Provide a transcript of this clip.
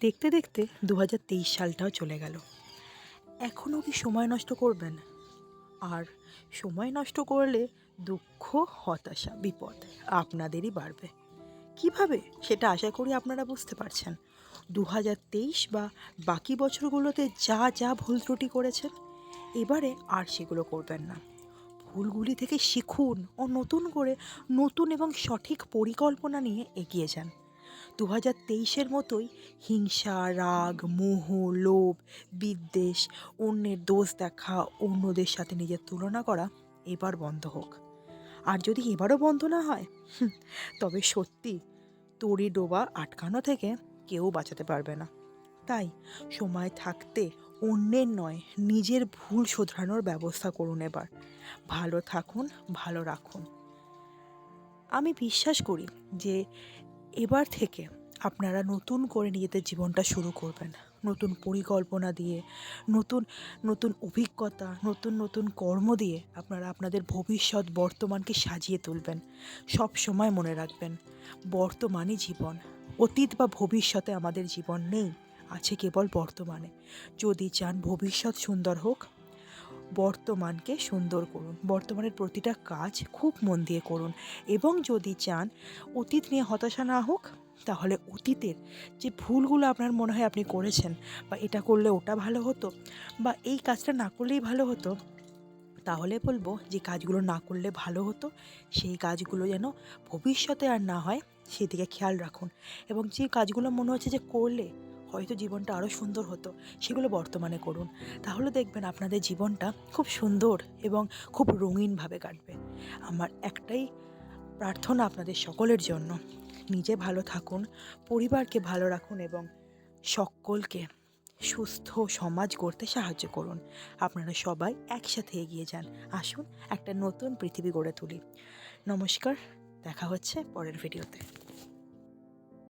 দেখতে দেখতে দু হাজার তেইশ সালটাও চলে গেল। এখনও কি সময় নষ্ট করবেন? আর সময় নষ্ট করলে দুঃখ, হতাশা, বিপদ আপনাদেরই বাড়বে। কীভাবে? সেটা আশা করি আপনারা বুঝতে পারছেন। দু হাজার তেইশ বা বাকি বছরগুলোতে যা যা ভুল ত্রুটি করেছেন, এবারে আর সেগুলো করবেন না। ভুলগুলি থেকে শিখুন ও নতুন করে নতুন এবং সঠিক পরিকল্পনা নিয়ে এগিয়ে যান। দু হাজার তেইশের মতোই হিংসা, রাগ, মোহ, লোভ, বিদ্বেষ, অন্যের দোষ দেখা, অন্যদের সাথে নিজের তুলনা করা এবার বন্ধ হোক। আর যদি এবারও বন্ধ না হয় তবে সত্যি তড়ি ডোবা আটকানো থেকে কেউ বাঁচাতে পারবে না। তাই সময় থাকতে অন্যের নয়, নিজের ভুল শোধরানোর ব্যবস্থা করুন এবার। ভালো থাকুন, ভালো রাখুন। আমি বিশ্বাস করি যে এবার থেকে আপনারা নতুন করে নিজেদের জীবনটা শুরু করবেন। নতুন পরিকল্পনা দিয়ে, নতুন নতুন অভিজ্ঞতা, নতুন নতুন কর্ম দিয়ে আপনারা আপনাদের ভবিষ্যৎ বর্তমানকে সাজিয়ে তুলবেন। সব সময় মনে রাখবেন, বর্তমানই জীবন। অতীত বা ভবিষ্যতে আমাদের জীবন নেই, আছে কেবল বর্তমানে। যদি চান ভবিষ্যৎ সুন্দর হোক বর্তমানকে সুন্দর করুন। বর্তমানের প্রতিটা কাজ খুব মন দিয়ে করুন এবং যদি চান অতীত নিয়ে হতাশা না হোক, তাহলে অতীতের যে ভুলগুলো আপনার মনে হয় আপনি করেছেন বা এটা করলে ওটা ভালো হতো বা এই কাজটা না করলেই ভালো হতো, তাহলে বলব যে কাজগুলো না করলে ভালো হতো, সেই কাজগুলো যেন ভবিষ্যতে আর না হয়, সেদিকে খেয়াল রাখুন এবং যে কাজগুলো মনে হচ্ছে যে করলে হয়তো জীবনটা আরও সুন্দর হতো, সেগুলো বর্তমানে করুন। তাহলে দেখবেন আপনাদের জীবনটা খুব সুন্দর এবং খুব রঙিনভাবে কাটবে। আমার একটাই প্রার্থনা আপনাদের সকলের জন্য, নিজে ভালো থাকুন, পরিবারকে ভালো রাখুন এবং সকলকে সুস্থ সমাজ গড়তে সাহায্য করুন। আপনারা সবাই একসাথে এগিয়ে যান। আসুন একটা নতুন পৃথিবী গড়ে তুলি। নমস্কার, দেখা হচ্ছে পরের ভিডিওতে।